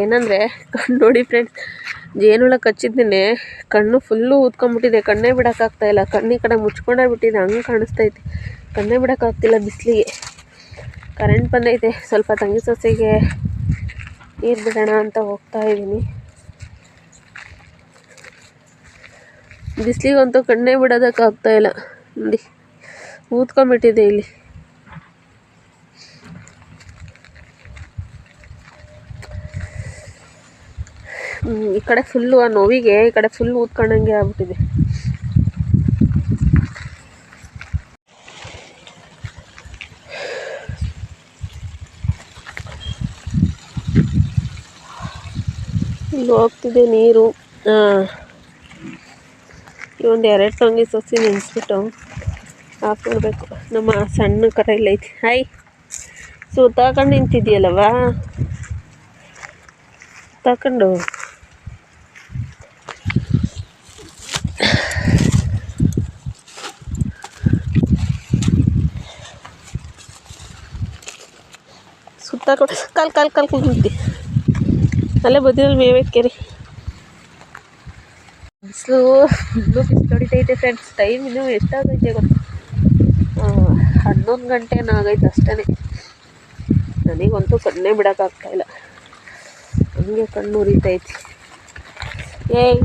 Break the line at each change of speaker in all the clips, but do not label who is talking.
ಏನಂದರೆ ಕಣ್ಣು ನೋಡಿ ಫ್ರೆಂಡ್ಸ್ ಜೇನುಳ ಕಚ್ಚಿದ್ದೇನೆ ಕಣ್ಣು ಫುಲ್ಲು ಊದ್ಕೊಂಬಿಟ್ಟಿದೆ ಕಣ್ಣೇ ಬಿಡೋಕ್ಕಾಗ್ತಾಯಿಲ್ಲ ಕಣ್ಣು ಕಡೆ ಮುಚ್ಕೊಂಡೇ ಬಿಟ್ಟಿದೆ, ಹಂಗೆ ಕಾಣಿಸ್ತೈತೆ. ಕಣ್ಣೇ ಬಿಡೋಕ್ಕಾಗ್ತಿಲ್ಲ ಬಿಸಿಲಿಗೆ. ಕರೆಂಟ್ ಬಂದೈತೆ, ಸ್ವಲ್ಪ ತಂಗಿ ಸೊಸೆಗೆ ನೀರು ಬಿಡೋಣ ಅಂತ ಹೋಗ್ತಾ ಇದ್ದೀನಿ. ಬಿಸಿಲಿಗಂತೂ ಕಣ್ಣೇ ಬಿಡೋದಕ್ಕಾಗ್ತಾಯಿಲ್ಲ ನೋಡಿ ಊದ್ಕೊಂಬಿಟ್ಟಿದೆ ಇಲ್ಲಿ. ಈ ಕಡೆ ಫುಲ್ಲು ಆ ನೋವಿಗೆ, ಈ ಕಡೆ ಫುಲ್ ಊದ್ಕೊಂಡಂಗೆ ಆಗ್ಬಿಟ್ಟಿದೆ. ಇಲ್ಲಿ ಹೋಗ್ತಿದೆ ನೀರು. ಒಂದು ಎರಡು ತಂಗಿ ಸೊಸಿ ನೆನೆಸ್ಬಿಟ್ಟು ಹಾಕ್ಬಿಡ್ಬೇಕು ನಮ್ಮ ಸಣ್ಣ ಕರ ಇಲ್ಲೈತಿ ಹಾಯ್ ಸುತ್ತಾಕೊಂಡು ನಿಂತಿದ್ದೀಯಲ್ಲವಾ ತಕೊಂಡು ಸುತ್ತಾಕೊಂಡು ಕಾಲು ಕಾಲು ಕಾಲು ಕುಂತಿ ಅಲ್ಲೇ ಮೇವೇಕೆ ರೀ ಬಿಸಿಲು ಇನ್ನೂ ಬಿಸಿಲು ಹೊಡಿತೈತೆ ಫ್ರೆಂಡ್ಸ್ ಟೈಮ್ ಇನ್ನೂ ಎಷ್ಟಾಗೈತೆ ಗೊತ್ತು? ಹನ್ನೊಂದು ಗಂಟೆ ಆಗೈತೆ ಅಷ್ಟೇ ನನಗಂತೂ ಕಣ್ಣೇ ಬಿಡೋಕ್ಕಾಗ್ತಾಯಿಲ್ಲ ಹಂಗೆ ಕಣ್ಣು ಉರಿತೈತಿ ಏಯ್!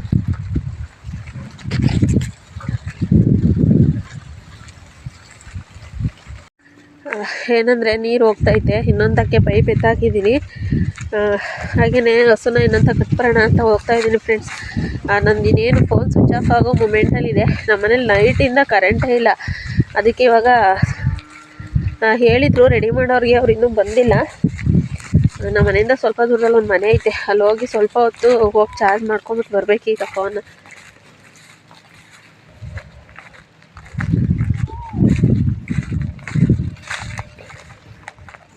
ಏನಂದರೆ ನೀರು ಹೋಗ್ತೈತೆ, ಇನ್ನೊಂದಕ್ಕೆ ಪೈಪ್ ಎತ್ತಾಕಿದ್ದೀನಿ ಹಾಗೆಯೇ ಹಸುನ ಇನ್ನೊಂದು ಕಟ್ಬರೋಣ ಅಂತ ಹೋಗ್ತಾ ಇದ್ದೀನಿ ಫ್ರೆಂಡ್ಸ್ ನಂದು ಇನ್ನೇನು ಫೋನ್ ಸ್ವಿಚ್ ಆಫ್ ಆಗೋ ಮೂಮೆಂಟಲ್ಲಿದೆ ನಮ್ಮ ಮನೇಲಿ ನೈಟಿಂದ ಕರೆಂಟೇ ಇಲ್ಲ. ಅದಕ್ಕೆ ಇವಾಗ ಹೇಳಿದರು ರೆಡಿ ಮಾಡೋರಿಗೆ ಅವ್ರು ಇನ್ನೂ ಬಂದಿಲ್ಲ. ನಮ್ಮ ಮನೆಯಿಂದ ಸ್ವಲ್ಪ ದೂರದಲ್ಲಿ ಒಂದು ಮನೆ ಐತೆ. ಅಲ್ಲಿ ಹೋಗಿ ಸ್ವಲ್ಪ ಹೊತ್ತು ಹೋಗಿ ಚಾರ್ಜ್ ಮಾಡ್ಕೊಂಬಿಟ್ಟು ಬರ್ಬೇಕು ಈಗ ಫೋನ್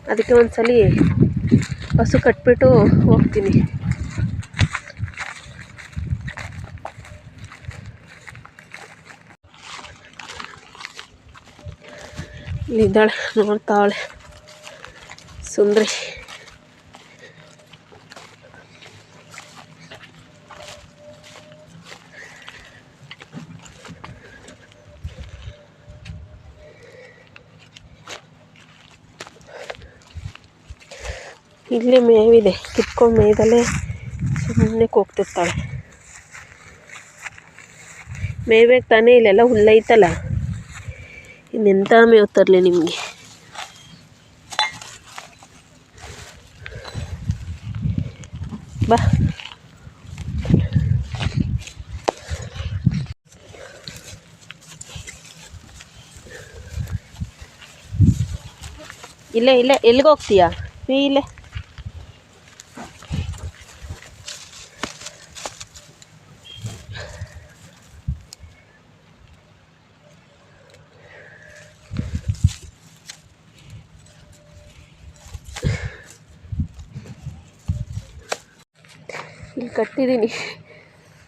ಅದಕ್ಕೆ ಒಂದ್ಸಲಿ ಹಸು ಕಟ್ಬಿಟ್ಟು ಹೋಗ್ತೀನಿ. ಇಲ್ಲಿದ್ದಾಳೆ ನೋಡ್ತಾವಳೆ. ಸುಂದ್ರಿ. ಇಲ್ಲೇ ಮೇವಿದೆ. ಕಿತ್ಕೊಂಡು ಮೇಯ್ದಲ್ಲೇ ಸುಮ್ಮನೆ ಹೋಗ್ತಿರ್ತಾಳೆ ಮೇಯ್ಬೇಕು ತಾನೇ ಇಲ್ಲೆಲ್ಲ ಹುಲ್ಲೈತಲ್ಲ? ಇನ್ನೆಂಥ ಮೇವು ತರಲಿ ನಿಮಗೆ? ಬಾ. ಇಲ್ಲೇ ಇಲ್ಲೇ ಎಲ್ಲಿಗೆ ಹೋಗ್ತೀಯಾ ನೀ ಇಲ್ಲೇ. ಇಲ್ಲಿ ಕಟ್ಟಿದ್ದೀನಿ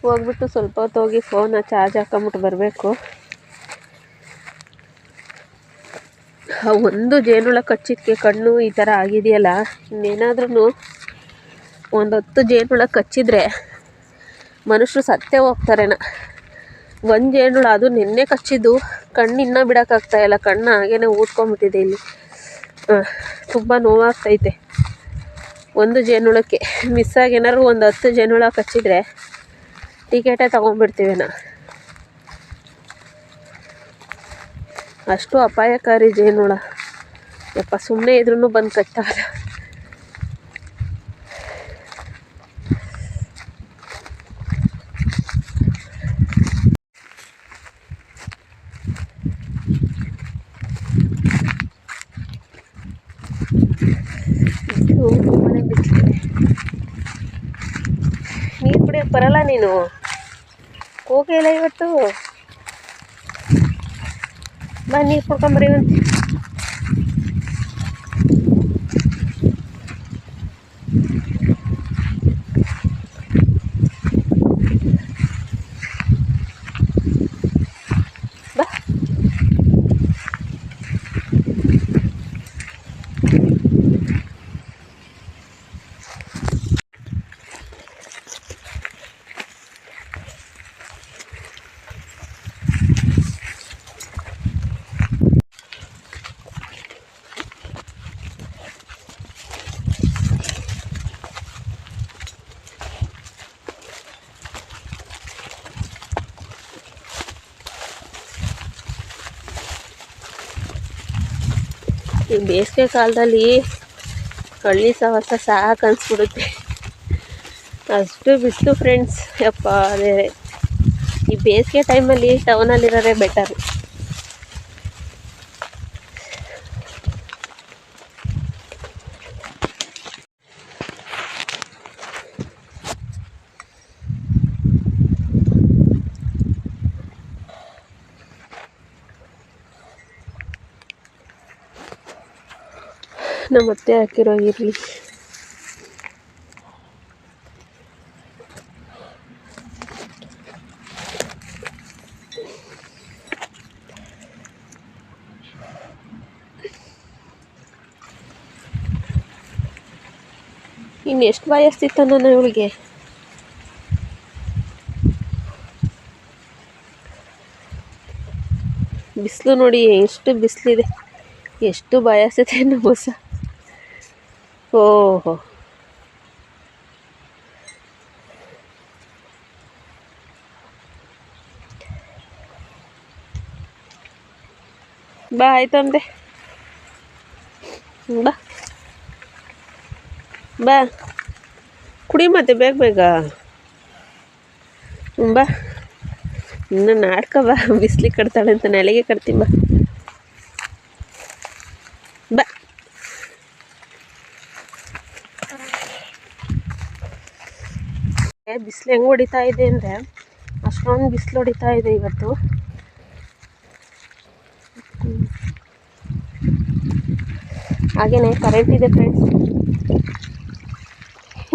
ಹೋಗ್ಬಿಟ್ಟು ಸ್ವಲ್ಪ ಹೊತ್ತು ಹೋಗಿ ಫೋನ ಚಾರ್ಜ್ ಹಾಕೊಂಬಿಟ್ಟು ಬರಬೇಕು. ಆ ಒಂದು ಜೇನುಳ ಕಚ್ಚಿದ್ದಕ್ಕೆ ಕಣ್ಣು ಈ ಥರ ಆಗಿದೆಯಲ್ಲ ಇನ್ನೇನಾದ್ರೂ ಒಂದು ಹತ್ತು ಜೇನುಳ ಕಚ್ಚಿದ್ರೆ ಮನುಷ್ಯರು ಸತ್ತೇ ಹೋಗ್ತಾರೇನ. ಒಂದು ಜೇನುಳ ಅದು ನಿನ್ನೆ ಕಚ್ಚಿದ್ದು, ಕಣ್ಣು ಇನ್ನೂ ಬಿಡೋಕ್ಕಾಗ್ತಾಯಿಲ್ಲ ಕಣ್ಣು ಹಾಗೇನೆ ಊದ್ಕೊಂಬಿಟ್ಟಿದೆ ಇಲ್ಲಿ. ತುಂಬ ನೋವಾಗ್ತೈತೆ. ಒಂದು ಜೇನುಳಕ್ಕೆ ಮಿಸ್ಸಾಗಿ ಏನಾದ್ರು ಒಂದು ಹತ್ತು ಜೇನುಳ ಕಚ್ಚಿದ್ರೆ ಟಿಕೆಟೇ ತೊಗೊಂಡ್ಬಿಡ್ತೀವಿ ನಾ ಅಷ್ಟು ಅಪಾಯಕಾರಿ ಜೇನುಳ ಯಪ್ಪ ಸುಮ್ಮನೆ ಇದ್ರೂ ಬಂದು ಕಚ್ಚಾಗ ತುಂಬಾನೇ ಬಿಸಿಲಿದೆ ನೀರು ಬರಲ್ಲ ನೀನು. ಹೋಗಿಲ್ಲ ಇವತ್ತು. ಬನ್ನಿ ಕುಡ್ಕೊಂಬರಿ ಕುಡ್ಕೊಂಬರೀವಂತೆ ಬೇಸಿಗೆ ಕಾಲದಲ್ಲಿ ಹಳ್ಳಿ ಸಹವಾಸ ಸಾಕು ಅನಿಸ್ಬಿಡುತ್ತೆ. ಅಷ್ಟು ಬಿಸಿಲು ಫ್ರೆಂಡ್ಸ್ ಯಪ್ಪ, ಅದೇ ಈ ಬೇಸಿಗೆ ಟೈಮಲ್ಲಿ ಟೌನಲ್ಲಿರೋದೇ ಬೆಟರು ನಮ್ಮ ಅತ್ತೆ ಹಾಕಿರೋ ಇರ್ಲಿ ಇನ್ನು ಎಷ್ಟು ವಯಸ್ಸಿತ್ತ ನನ್ನ ಇವಳಿಗೆ? ಬಿಸಿಲು ನೋಡಿ ಎಷ್ಟು ಬಿಸಿಲಿದೆ. ಎಷ್ಟು ಬಯಸಿದೆ ನಮ್ಮ ಸಹ ಓಹೋ. ಬಾ ಆಯ್ತಂದೆ ಬಾ. ಬಾ. ಕುಡಿ ಮತ್ತೆ ಬೇಗ ಬೇಗ. ಬಾ. ಇನ್ನು ನಾಡ್ಕ ಬಾ. ಬಿಸ್ಲಿಗೆ ಕಟ್ತಾಳೆ ಅಂತ ನೆಲೆಗೆ ಕಟ್ತೀನಿ ಬಾ. ಬಿಸಿಲು ಹೆಂಗೆ ಹೊಡಿತಾ ಇದೆ ಅಂದರೆ ಅಷ್ಟೊಂದು ಬಿಸಿಲು ಹೊಡಿತಾ ಇದೆ ಇವತ್ತು. ಹಾಗೆಯೇ ಕರೆಂಟ್ ಇದೆ ಫ್ರೆಂಡ್ಸ್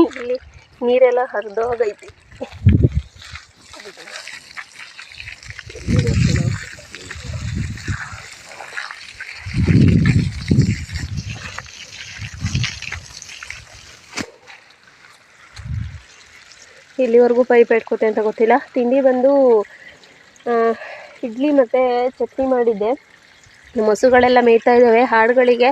ಇಲ್ಲಿ ನೀರೆಲ್ಲ ಹರಿದೋಗೈತಿ. ಇಲ್ಲಿವರೆಗೂ ಪೈಪ್ ಇಟ್ಕೋತೆ ಅಂತ ಗೊತ್ತಿಲ್ಲ. ತಿಂಡಿ ಬಂದು ಇಡ್ಲಿ ಮತ್ತು ಚಟ್ನಿ ಮಾಡಿದ್ದೆ. ನಮ್ಮ ಹಸುಗಳೆಲ್ಲ ಮೇಯ್ತಾ ಇದ್ದಾವೆ. ಹಾಡುಗಳಿಗೆ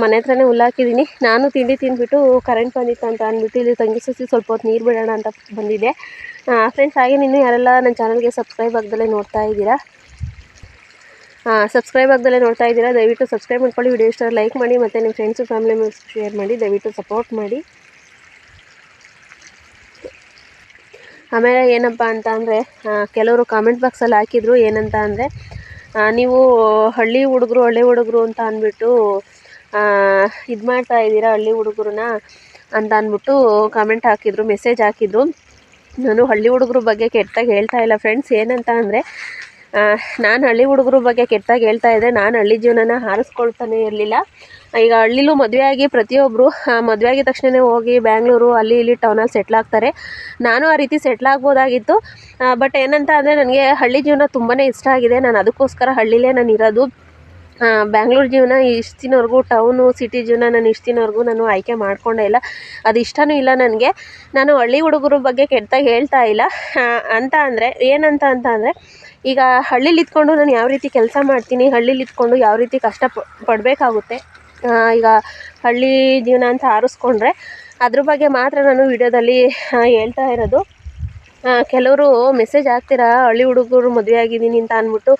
ಮನೆ ಹತ್ರನೇ ಹುಲ್ಲಾಕಿದ್ದೀನಿ ನಾನು ತಿಂಡಿ ತಿಂದ್ಬಿಟ್ಟು ಕರೆಂಟ್ ಬಂದಿತ್ತು ಅಂತ ಅಂದ್ಬಿಟ್ಟು ಇಲ್ಲಿ ತಂಗಿ ಸಸಿ ಸ್ವಲ್ಪ ಹೊತ್ತು ನೀರು ಬಿಡೋಣ ಅಂತ ಬಂದಿದ್ದೆ ಫ್ರೆಂಡ್ಸ್ ಹಾಗೆ ನೀನು ಯಾರೆಲ್ಲ ನನ್ನ ಚಾನಲ್ಗೆ ಸಬ್ಸ್ಕ್ರೈಬ್ ಆಗ್ದಲ್ಲೇ ನೋಡ್ತಾ ಇದ್ದೀರಾ? ಸಬ್ಸ್ಕ್ರೈಬ್ ಆಗದಲ್ಲೇ ನೋಡ್ತಾ ಇದ್ದೀರಾ? ದಯವಿಟ್ಟು ಸಬ್ಸ್ಕ್ರೈಬ್ ಮಾಡ್ಕೊಳ್ಳಿ. ವಿಡಿಯೋ ಇಷ್ಟ ಲೈಕ್ ಮಾಡಿ ಮತ್ತು ನಿಮ್ಮ ಫ್ರೆಂಡ್ಸು ಫ್ಯಾಮಿಲಿ ಮೆಂಬರ್ಸ್ ಶೇರ್ ಮಾಡಿ. ದಯವಿಟ್ಟು ಸಪೋರ್ಟ್ ಮಾಡಿ. ಆಮೇಲೆ ಏನಪ್ಪ ಅಂತ ಅಂದರೆ ಕೆಲವರು ಕಾಮೆಂಟ್ ಬಾಕ್ಸಲ್ಲಿ ಹಾಕಿದ್ರು ಏನಂತ ಅಂದರೆ ನೀವು ಹಳ್ಳಿ ಹುಡುಗರು ಹಳ್ಳಿ ಹುಡುಗರು ಅಂತ ಅಂದ್ಬಿಟ್ಟು ಇದು ಮಾಡ್ತಾ ಇದ್ದೀರಾ ಹಳ್ಳಿ ಹುಡುಗರನ್ನ ಅಂತ ಅಂದ್ಬಿಟ್ಟು ಕಾಮೆಂಟ್ ಹಾಕಿದ್ರು ಮೆಸೇಜ್ ಹಾಕಿದ್ರು. ನಾನು ಹಳ್ಳಿ ಹುಡುಗ್ರ ಬಗ್ಗೆ ಕೆಟ್ಟಾಗಿ ಹೇಳ್ತಾ ಇಲ್ಲ ಫ್ರೆಂಡ್ಸ್ ಏನಂತ ಅಂದರೆ ನಾನು ಹಳ್ಳಿ ಹುಡುಗ್ರ ಬಗ್ಗೆ ಕೆಟ್ಟಾಗಿ ಹೇಳ್ತಾ ಇದ್ದೆ ನಾನು ಹಳ್ಳಿ ಜೀವನನ ಹಾರಿಸ್ಕೊಳ್ತಾನೆ ಇರಲಿಲ್ಲ. ಈಗ ಹಳ್ಳಿಲೂ ಮದುವೆ ಆಗಿ ಪ್ರತಿಯೊಬ್ಬರು ಮದುವೆ ಆಗಿದ ತಕ್ಷಣವೇ ಹೋಗಿ ಬ್ಯಾಂಗ್ಳೂರು, ಅಲ್ಲಿ ಇಲ್ಲಿ ಟೌನಲ್ಲಿ ಸೆಟ್ಲ್ ಆಗ್ತಾರೆ. ನಾನು ಆ ರೀತಿ ಸೆಟ್ಲ್ ಆಗ್ಬೋದಾಗಿತ್ತು. ಬಟ್ ಏನಂತ ಅಂದರೆ ನನಗೆ ಹಳ್ಳಿ ಜೀವನ ತುಂಬಾ ಇಷ್ಟ ಆಗಿದೆ. ನಾನು ಅದಕ್ಕೋಸ್ಕರ ಹಳ್ಳಿಲೇ ನಾನು ಇರೋದು. ಬ್ಯಾಂಗ್ಳೂರು ಜೀವನ ಇಷ್ಟಿನವರೆಗೂ ಟೌನು ಸಿಟಿ ಜೀವನ ನಾನು ಇಷ್ಟು ದಿನವರೆಗೂ ನಾನು ಆಯ್ಕೆ ಮಾಡಿಕೊಂಡೇ ಇಲ್ಲ. ಅದು ಇಷ್ಟವೂ ಇಲ್ಲ ನನಗೆ. ನಾನು ಹಳ್ಳಿ ಹುಡುಗರ ಬಗ್ಗೆ ಕೆಟ್ಟದಾಗಿ ಹೇಳ್ತಾ ಇಲ್ಲ. ಅಂತ ಅಂದರೆ, ಏನಂತ ಅಂತ ಅಂದರೆ, ಈಗ ಹಳ್ಳಿಲಿ ಇದ್ಕೊಂಡು ನಾನು ಯಾವ ರೀತಿ ಕೆಲಸ ಮಾಡ್ತೀನಿ, ಹಳ್ಳಿಲಿ ಇದ್ಕೊಂಡು ಯಾವ ರೀತಿ ಕಷ್ಟ ಪಡಬೇಕಾಗುತ್ತೆ? ಈಗ ಹಳ್ಳಿ ಜೀವನ ಅಂತ ಆರಿಸ್ಕೊಂಡ್ರೆ ಅದ್ರ ಬಗ್ಗೆ ಮಾತ್ರ ನಾನು ವಿಡಿಯೋದಲ್ಲಿ ಹೇಳ್ತಾ ಇರೋದು. ಕೆಲವರು ಮೆಸೇಜ್ ಹಾಕ್ತೀರಾ, ಹಳ್ಳಿ ಹುಡುಗರು ಮದುವೆ ಆಗಿದ್ದೀನಿ ಅಂತ ಅಂದ್ಬಿಟ್ಟು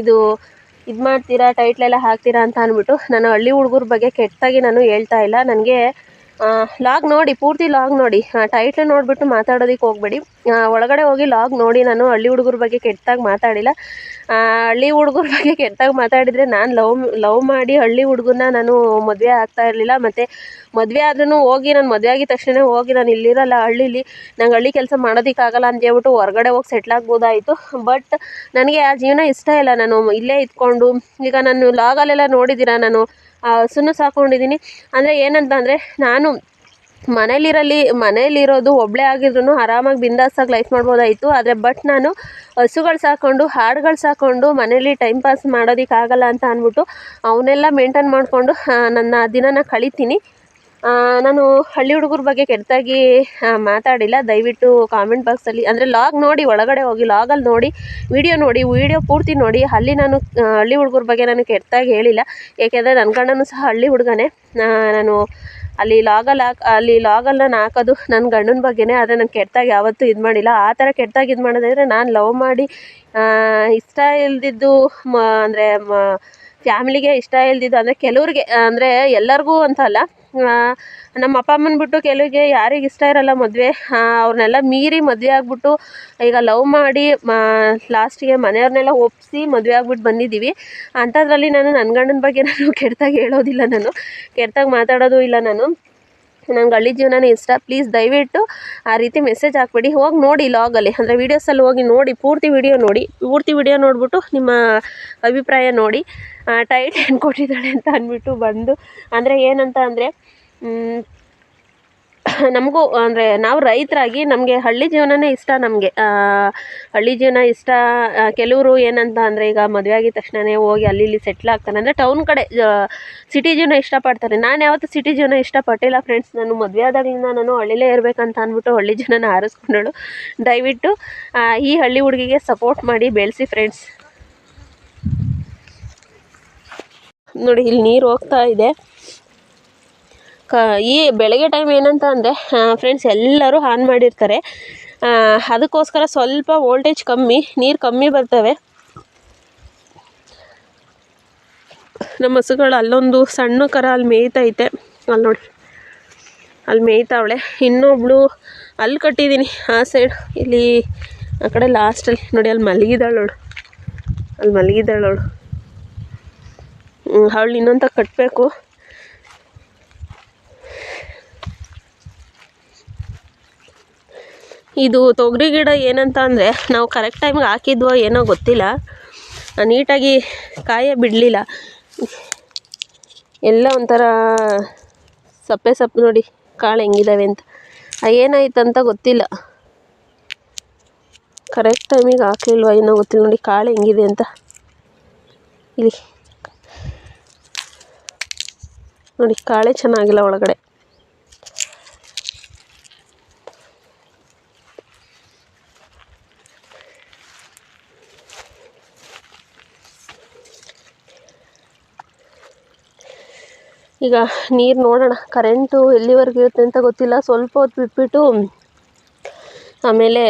ಇದು ಇದು ಮಾಡ್ತೀರಾ ಟೈಟ್ಲೆಲ್ಲ ಹಾಕ್ತೀರಾ ಅಂತ ಅಂದ್ಬಿಟ್ಟು, ನಾನು ಹಳ್ಳಿ ಹುಡುಗರ ಬಗ್ಗೆ ಕೆಟ್ಟದಾಗಿ ನಾನು ಹೇಳ್ತಾ ಇಲ್ಲ. ನನಗೆ ಲಾಗ್ ನೋಡಿ, ಪೂರ್ತಿ ಲಾಗ್ ನೋಡಿ. ಟೈಟ್ಲ್ ನೋಡಿಬಿಟ್ಟು ಮಾತಾಡೋದಕ್ಕೆ ಹೋಗಬೇಡಿ. ಒಳಗಡೆ ಹೋಗಿ ಲಾಗ್ ನೋಡಿ. ನಾನು ಹಳ್ಳಿ ಹುಡುಗರ ಬಗ್ಗೆ ಕೆಟ್ಟದಾಗಿ ಮಾತಾಡಿಲ್ಲ. ಹಳ್ಳಿ ಹುಡುಗರ ಬಗ್ಗೆ ಕೆಟ್ಟದಾಗಿ ಮಾತಾಡಿದರೆ ನಾನು ಲವ್ ಲವ್ ಮಾಡಿ ಹಳ್ಳಿ ಹುಡುಗನ ನಾನು ಮದುವೆ ಆಗ್ತಾ ಇರಲಿಲ್ಲ. ಮತ್ತು ಮದುವೆ ಆದ್ರೂ ಹೋಗಿ, ನಾನು ಮದುವೆ ಆಗಿದ ತಕ್ಷಣ ಹೋಗಿ, ನಾನು ಇಲ್ಲಿರಲ್ಲ ಹಳ್ಳಿಲಿ, ನಂಗೆ ಹಳ್ಳಿ ಕೆಲಸ ಮಾಡೋದಕ್ಕಾಗಲ್ಲ ಅಂತ ಹೇಳ್ಬಿಟ್ಟು ಹೊರಗಡೆ ಹೋಗಿ ಸೆಟ್ಲ್ ಆಗ್ಬೋದಾಯಿತು. ಬಟ್ ನನಗೆ ಆ ಜೀವನ ಇಷ್ಟ ಇಲ್ಲ. ನಾನು ಇಲ್ಲೇ ಇದ್ಕೊಂಡು, ಈಗ ನಾನು ಲಾಗಲ್ಲೆಲ್ಲ ನೋಡಿದ್ದೀರಾ? ನಾನು ಹಸುನು ಸಾಕೊಂಡಿದ್ದೀನಿ. ಅಂದರೆ ಏನಂತ ಅಂದರೆ ನಾನು ಮನೇಲಿರಲಿ, ಮನೇಲಿರೋದು ಒಬ್ಬಳೇ ಆಗಿದ್ರು ಆರಾಮಾಗಿ ಬಿಂದಾಸಾಗಿ ಲೈಫ್ ಮಾಡ್ಬೋದಾಯಿತು. ಆದರೆ ಬಟ್ ನಾನು ಹಸುಗಳು ಸಾಕೊಂಡು, ಹಾಡುಗಳು ಸಾಕೊಂಡು, ಮನೇಲಿ ಟೈಮ್ ಪಾಸ್ ಮಾಡೋದಕ್ಕಾಗಲ್ಲ ಅಂತ ಅಂದ್ಬಿಟ್ಟು ಅವನ್ನೆಲ್ಲ ಮೇಂಟೈನ್ ಮಾಡಿಕೊಂಡು ನನ್ನ ದಿನನ ಕಳಿತೀನಿ. ನಾನು ಹಳ್ಳಿ ಹುಡುಗರ ಬಗ್ಗೆ ಕೆಟ್ಟದಾಗಿ ಮಾತಾಡಿಲ್ಲ. ದಯವಿಟ್ಟು ಕಾಮೆಂಟ್ ಬಾಕ್ಸಲ್ಲಿ ಅಂದರೆ ಲಾಗ್ ನೋಡಿ, ಒಳಗಡೆ ಹೋಗಿ ಲಾಗಲ್ಲಿ ನೋಡಿ ವಿಡಿಯೋ ನೋಡಿ ವಿಡಿಯೋ ಪೂರ್ತಿ ನೋಡಿ. ಅಲ್ಲಿ ನಾನು ಹಳ್ಳಿ ಹುಡುಗರ ಬಗ್ಗೆ ನಾನು ಕೆಟ್ಟದಾಗಿ ಹೇಳಿಲ್ಲ. ಏಕೆಂದರೆ ನನ್ನ ಗಂಡನೂ ಸಹ ಹಳ್ಳಿ ಹುಡುಗನೇ. ನಾನು ಅಲ್ಲಿ ಲಾಗಲ್ಲಿ ಹಾಕಿ, ಅಲ್ಲಿ ಲಾಗಲ್ಲಿ ನಾನು ಹಾಕೋದು ನನ್ನ ಗಂಡನ ಬಗ್ಗೆನೇ. ಆದರೆ ನಾನು ಕೆಟ್ಟದಾಗಿ ಯಾವತ್ತೂ ಇದು ಮಾಡಿಲ್ಲ. ಆ ಥರ ಕೆಟ್ಟದಾಗಿ ಇದು ಮಾಡೋದಾದರೆ ನಾನು ಲವ್ ಮಾಡಿ ಇಷ್ಟ ಇಲ್ದಿದ್ದು, ಮ, ಅಂದರೆ ಫ್ಯಾಮಿಲಿಗೆ ಇಷ್ಟ ಇಲ್ದಿದ್ದು, ಅಂದರೆ ಕೆಲವ್ರಿಗೆ, ಅಂದರೆ ಎಲ್ಲರಿಗೂ ಅಂತ ಅಲ್ಲ ನಮ್ಮ ಅಪ್ಪ ಅಮ್ಮನ ಬಿಟ್ಟು ಕೆಲವಿಗೆ ಯಾರಿಗೆ ಇಷ್ಟ ಇರಲ್ಲ ಮದುವೆ ಅವ್ರನ್ನೆಲ್ಲ ಮೀರಿ ಮದುವೆ ಆಗಿಬಿಟ್ಟು ಈಗ ಲವ್ ಮಾಡಿ ಲಾಸ್ಟಿಗೆ ಮನೆಯವ್ರನ್ನೆಲ್ಲ ಒಪ್ಪಿಸಿ ಮದುವೆ ಆಗ್ಬಿಟ್ಟು ಬಂದಿದ್ದೀವಿ ಅಂಥದ್ರಲ್ಲಿ ನಾನು ನನ್ನ ಗಂಡನ ಬಗ್ಗೆ ನಾನು ಕೆಟ್ಟದಾಗಿ ಹೇಳೋದಿಲ್ಲ ನಾನು. ಕೆಟ್ಟದಾಗಿ ಮಾತಾಡೋದು ಇಲ್ಲ ನಾನು. ನಂಗೆ ಹಳ್ಳಿ ಜೀವನನೇ ಇಷ್ಟ. ಪ್ಲೀಸ್ ದಯವಿಟ್ಟು ಆ ರೀತಿ ಮೆಸೇಜ್ ಹಾಕ್ಬೇಡಿ. ಹೋಗಿ ನೋಡಿ ಲಾಗಲ್ಲಿ ಅಂದರೆ ವೀಡಿಯೋಸಲ್ಲಿ ಹೋಗಿ ನೋಡಿ, ಪೂರ್ತಿ ವಿಡಿಯೋ ನೋಡಿ. ಪೂರ್ತಿ ವಿಡಿಯೋ ನೋಡಿಬಿಟ್ಟು ನಿಮ್ಮ ಅಭಿಪ್ರಾಯ ನೋಡಿ. ಟೈಟ್ ಏನು ಕೊಟ್ಟಿದ್ದಾಳೆ ಅಂತ ಅಂದ್ಬಿಟ್ಟು ಬಂದು. ಅಂದರೆ ಏನಂತ ಅಂದರೆ ನಮಗೂ, ಅಂದರೆ ನಾವು ರೈತರಾಗಿ ನಮಗೆ ಹಳ್ಳಿ ಜೀವನನೇ ಇಷ್ಟ ನಮಗೆ. ಹಳ್ಳಿ ಜೀವನ ಇಷ್ಟ ಕೆಲವರು ಏನಂತ ಅಂದರೆ ಈಗ ಮದುವೆ ಆಗಿದ ತಕ್ಷಣವೇ ಹೋಗಿ ಅಲ್ಲಿ ಇಲ್ಲಿ ಸೆಟ್ಲ್ ಆಗ್ತಾನೆ. ಅಂದರೆ ಟೌನ್ ಕಡೆ ಸಿಟಿ ಜೀವನ ಇಷ್ಟಪಡ್ತಾರೆ. ನಾನು ಯಾವತ್ತೂ ಸಿಟಿ ಜೀವನ ಇಷ್ಟಪಟ್ಟಿಲ್ಲ ಫ್ರೆಂಡ್ಸ್ ನಾನು ಮದುವೆ ಆದಾಗಲಿಂದ ನಾನು ಹಳ್ಳಿಲೇ ಇರಬೇಕಂತ ಅಂದ್ಬಿಟ್ಟು ಹಳ್ಳಿ ಜೀವನ ಆರಿಸ್ಕೊಂಡಳು. ದಯವಿಟ್ಟು ಈ ಹಳ್ಳಿ ಹುಡುಗಿಗೆ ಸಪೋರ್ಟ್ ಮಾಡಿ ಬೆಳೆಸಿ ಫ್ರೆಂಡ್ಸ್ ನೋಡಿ, ಇಲ್ಲಿ ನೀರು ಹೋಗ್ತಾ ಇದೆ. ಕ, ಈ ಬೆಳಗ್ಗೆ ಟೈಮ್ ಏನಂತ ಅಂದರೆ ಫ್ರೆಂಡ್ಸ್ ಎಲ್ಲರೂ ಆನ್ ಮಾಡಿರ್ತಾರೆ. ಅದಕ್ಕೋಸ್ಕರ ಸ್ವಲ್ಪ ವೋಲ್ಟೇಜ್ ಕಮ್ಮಿ, ನೀರು ಕಮ್ಮಿ ಬರ್ತವೆ. ನಮ್ಮ ಹಸುಗಳು ಅಲ್ಲೊಂದು ಸಣ್ಣ ಕರ ಅಲ್ಲಿ ಮೇಯ್ತೈತೆ. ಅಲ್ಲಿ ನೋಡಿ. ಅಲ್ಲಿ ಮೇಯ್ತಾವಳೆ. ಇನ್ನೊಬ್ಳು ಅಲ್ಲಿ ಕಟ್ಟಿದ್ದೀನಿ ಆ ಸೈಡ್ ಇಲ್ಲಿ ಆ ಕಡೆ ಲಾಸ್ಟಲ್ಲಿ ನೋಡಿ, ಅಲ್ಲಿ ಮಲಗಿದಾಳು ನೋಡು. ಅಲ್ಲಿ ಮಲಗಿದಾಳು ಅವಳು ಇನ್ನೊಂದು ಕಟ್ಟಬೇಕು ಇದು ತೊಗರಿ ಗಿಡ ಏನಂತ ಅಂದರೆ ನಾವು ಕರೆಕ್ಟ್ ಟೈಮಿಗೆ ಹಾಕಿದ್ವೋ ಏನೋ ಗೊತ್ತಿಲ್ಲ. ನೀಟಾಗಿ ಕಾಯೇ ಬಿಡಲಿಲ್ಲ. ಎಲ್ಲ ಒಂಥರ ಸಪ್ಪೆ ಸಪ್ಪೆ ನೋಡಿ ಕಾಳು ಹೆಂಗಿದಾವೆ ಅಂತ. ಆ, ಏನಾಯ್ತು ಅಂತ ಗೊತ್ತಿಲ್ಲ. ಕರೆಕ್ಟ್ ಟೈಮಿಗೆ ಹಾಕಿಲ್ವ ಏನೋ ಗೊತ್ತಿಲ್ಲ ನೋಡಿ ಕಾಳು ಹೆಂಗಿದೆ ಅಂತ. ಇಲ್ಲಿ. ನೋಡಿ ಕಾಳೆ ಚೆನ್ನಾಗಿಲ್ಲ ಒಳಗಡೆ. ಈಗ ನೀರು ನೋಡೋಣ. ಕರೆಂಟು ಎಲ್ಲಿವರೆಗೂ ಇರುತ್ತೆ ಅಂತ ಗೊತ್ತಿಲ್ಲ. ಸ್ವಲ್ಪ ಹೊತ್ತು ಬಿಟ್ಬಿಟ್ಟು ಆಮೇಲೆ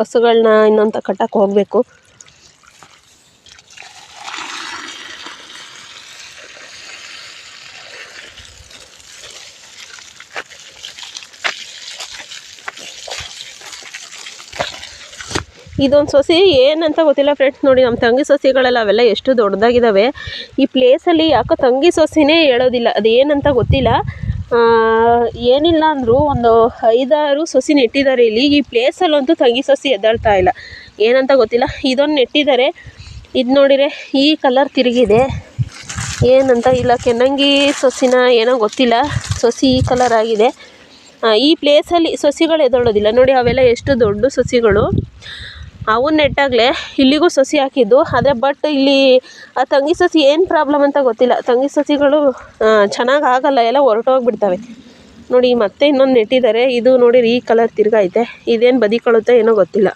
ಹಸುಗಳನ್ನ ಇನ್ನೊಂದು ಕಟ್ಟಕ್ಕೆ ಹೋಗಬೇಕು. ಇದೊಂದು ಸೊಸೆ ಏನಂತ ಗೊತ್ತಿಲ್ಲ ಫ್ರೆಂಡ್ಸ್ ನೋಡಿ ನಮ್ಮ ತಂಗಿ ಸೊಸೆಗಳೆಲ್ಲ ಅವೆಲ್ಲ ಎಷ್ಟು ದೊಡ್ಡದಾಗಿದ್ದಾವೆ ಈ ಪ್ಲೇಸಲ್ಲಿ ಯಾಕೋ ತಂಗಿ ಸೊಸೆನೇ ಹೇಳೋದಿಲ್ಲ ಅದು ಏನಂತ ಗೊತ್ತಿಲ್ಲ ಏನಿಲ್ಲ ಅಂದರೂ ಒಂದು ಐದಾರು ಸೊಸಿ ನೆಟ್ಟಿದ್ದಾರೆ ಇಲ್ಲಿ. ಈ ಪ್ಲೇಸಲ್ಲಂತೂ ತಂಗಿ ಸೊಸಿ ಎದ್ದಾಳ್ತಾ ಇಲ್ಲ. ಏನಂತ ಗೊತ್ತಿಲ್ಲ. ಇದೊಂದು ನೆಟ್ಟಿದ್ದಾರೆ. ಇದು ನೋಡಿರೆ ಈ ಕಲರ್ ತಿರುಗಿದೆ. ಏನಂತ ಇಲ್ಲ ಕೆನ್ನಂಗಿ ಸೊಸಿನ ಏನೋ ಗೊತ್ತಿಲ್ಲ. ಸೊಸಿ ಈ ಕಲರ್ ಆಗಿದೆ. ಈ ಪ್ಲೇಸಲ್ಲಿ ಸೊಸಿಗಳು ಎದ್ದೊಳ್ಳೋದಿಲ್ಲ ನೋಡಿ, ಅವೆಲ್ಲ ಎಷ್ಟು ದೊಡ್ಡ ಸೊಸಿಗಳು. ಅವನ್ನ ನೆಟ್ಟಾಗಲೇ ಇಲ್ಲಿಗೂ ಸಸಿ ಹಾಕಿದ್ದು. ಆದರೆ ಬಟ್ ಇಲ್ಲಿ ಆ ತಂಗಿ ಸಸಿ ಏನು ಪ್ರಾಬ್ಲಮ್ ಅಂತ ಗೊತ್ತಿಲ್ಲ. ತಂಗಿ ಸಸಿಗಳು ಚೆನ್ನಾಗಿ ಆಗಲ್ಲ. ಎಲ್ಲ ಹೊರಟೋಗ್ಬಿಡ್ತವೆ. ನೋಡಿ, ಮತ್ತೆ ಇನ್ನೊಂದು ನೆಟ್ಟಿದ್ದಾರೆ. ಇದು ನೋಡಿರಿ ಈ ಕಲರ್ ತಿರ್ಗೈತೆ ಇದೇನು ಬದಿಕೊಳ್ಳುತ್ತೆ ಏನೋ ಗೊತ್ತಿಲ್ಲ.